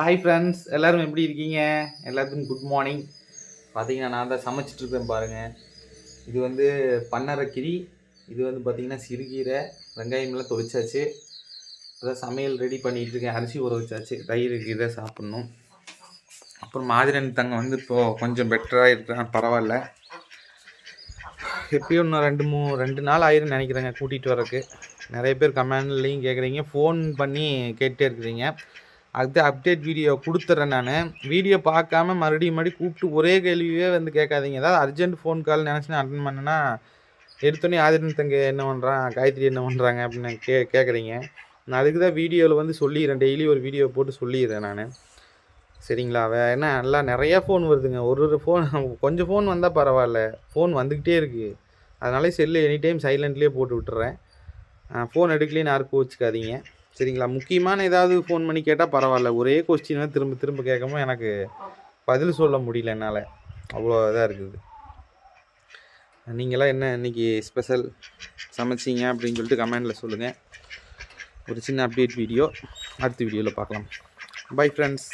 Hi friends எல்லோரும் எப்படி இருக்கீங்க? எல்லாத்துக்கும் குட் மார்னிங் பார்த்தீங்கன்னா நான் தான் சமைச்சிட்டுருக்கேன் பாருங்கள் இது வந்து பன்னரைக்கீரி. இது வந்து பார்த்திங்கன்னா சிறுகீரை வெங்காயம்லாம் தொளிச்சாச்சு அதான் சமையல் ரெடி பண்ணிகிட்ருக்கேன் இருக்கேன். அரிசி ஊற வச்சாச்சு. தயிர் கீரை சாப்பிட்ணும். அப்புறம் மாதிரன் தங்க வந்து இப்போது கொஞ்சம் பெட்டராக இருக்கிறான் பரவாயில்ல. எப்பயும் இன்னும் ரெண்டு மூ ரெண்டு நாள் ஆயிரும் நினைக்கிறேங்க கூட்டிகிட்டு வரக்கு நிறைய பேர் கமெண்ட்லேயும் கேட்குறீங்க ஃபோன் பண்ணி கேட்டே இருக்கிறீங்க. அது அப்டேட் வீடியோ கொடுத்துட்றேன் நான். வீடியோ பார்க்காம மறுபடியும் மறுபடியும் கூப்பிட்டு ஒரே கேள்வியே வந்து கேட்காதீங்க. ஏதாவது அர்ஜென்ட் ஃபோன் கால் நினச்சினா அட்டன் பண்ணேன்னா எடுத்தோடனே ஆதிரன் தங்க என்ன பண்ணுறான் காயத்ரி என்ன பண்ணுறாங்க அப்படின்னு கே கேட்குறீங்க. நான் அதுக்கு தான் வீடியோவில் வந்து சொல்லிடுறேன். டெய்லி ஒரு வீடியோ போட்டு சொல்லிடுறேன் நான். சரிங்களா? வே என்ன நல்லா நிறையா ஃபோன் வருதுங்க. ஒரு ஒரு ஃபோன் கொஞ்சம் ஃபோன் வந்தால் பரவாயில்ல. ஃபோன் வந்துக்கிட்டே இருக்குது அதனால செல்லு எனி டைம் சைலண்ட்லேயே போட்டு விட்டுறேன். ஃபோன் எடுக்கலேன்னு யாருக்கும் வச்சுக்காதீங்க. சரிங்களா? முக்கியமான ஏதாவது ஃபோன் பண்ணி கேட்டால் பரவாயில்ல. ஒரே கொஸ்டின் திரும்ப திரும்ப கேட்காம எனக்கு பதில் சொல்ல முடியல என்னால். அவ்வளோ இதாக இருக்குது. நீங்களாம் என்ன இன்றைக்கி ஸ்பெஷல் சமைச்சிங்க அப்படின்னு சொல்லிட்டு கமெண்டில் சொல்லுங்கள் ஒரு சின்ன அப்டேட் வீடியோ அடுத்த வீடியோவில் பார்க்கலாம். Bye friends